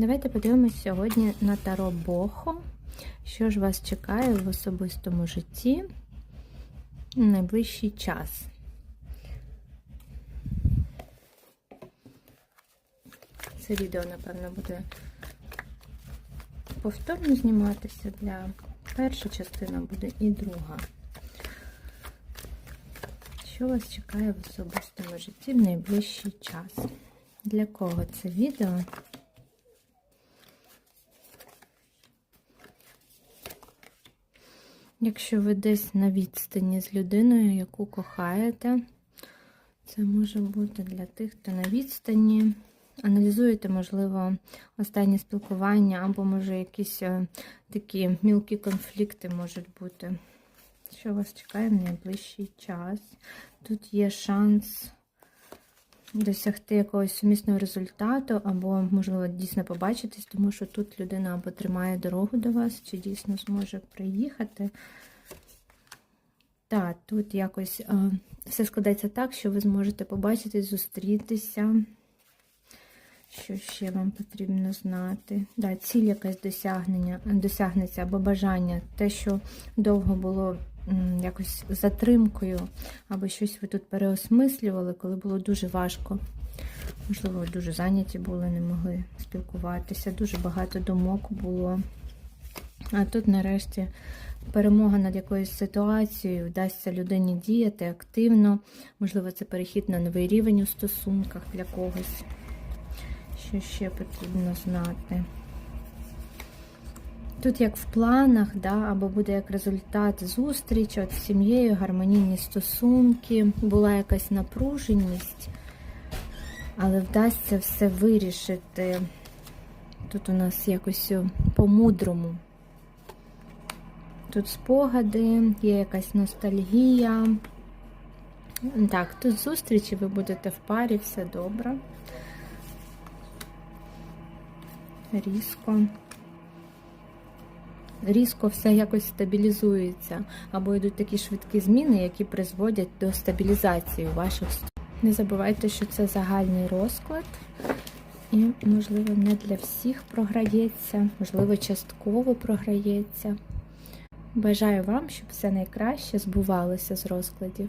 Давайте подивимось сьогодні на Таро Бохо. Що ж вас чекає в особистому житті в найближчий час? Це відео, напевно, буде повторно зніматися для перша частина буде і друга. Що вас чекає в особистому житті в найближчий час? Для кого це відео? Якщо ви десь на відстані з людиною, яку кохаєте, це може бути для тих, хто на відстані. Аналізуєте, можливо, останнє спілкування, або, може, якісь е, такі мілкі конфлікти можуть бути. Що вас чекає в найближчий час? Тут є шанс досягти якогось сумісного результату, або, можливо, дійсно побачитись, тому що тут людина або тримає дорогу до вас, чи дійсно зможе приїхати. Так, тут якось е, все складається так, що ви зможете побачитись, зустрітися. Що ще вам потрібно знати? Да, ціль якась досягнення, досягнеться або бажання, те, що довго було якось затримкою, або щось ви тут переосмислювали, коли було дуже важко. Можливо, дуже зайняті були, не могли спілкуватися, дуже багато думок було. А тут, нарешті, перемога над якоюсь ситуацією, вдасться людині діяти активно. Можливо, це перехід на новий рівень у стосунках для когось. Що ще потрібно знати? Тут як в планах, да, або буде як результат зустріч от з сім'єю, гармонійні стосунки, була якась напруженість, але вдасться все вирішити. Тут у нас якось по-мудрому. Тут спогади, є якась ностальгія. Так, тут зустрічі, ви будете в парі, все добре. Різко. Різко все якось стабілізується, або йдуть такі швидкі зміни, які призводять до стабілізації ваших. Не забувайте, що це загальний розклад, і, можливо, не для всіх програється, можливо, частково програється. Бажаю вам, щоб все найкраще збувалося з розкладів.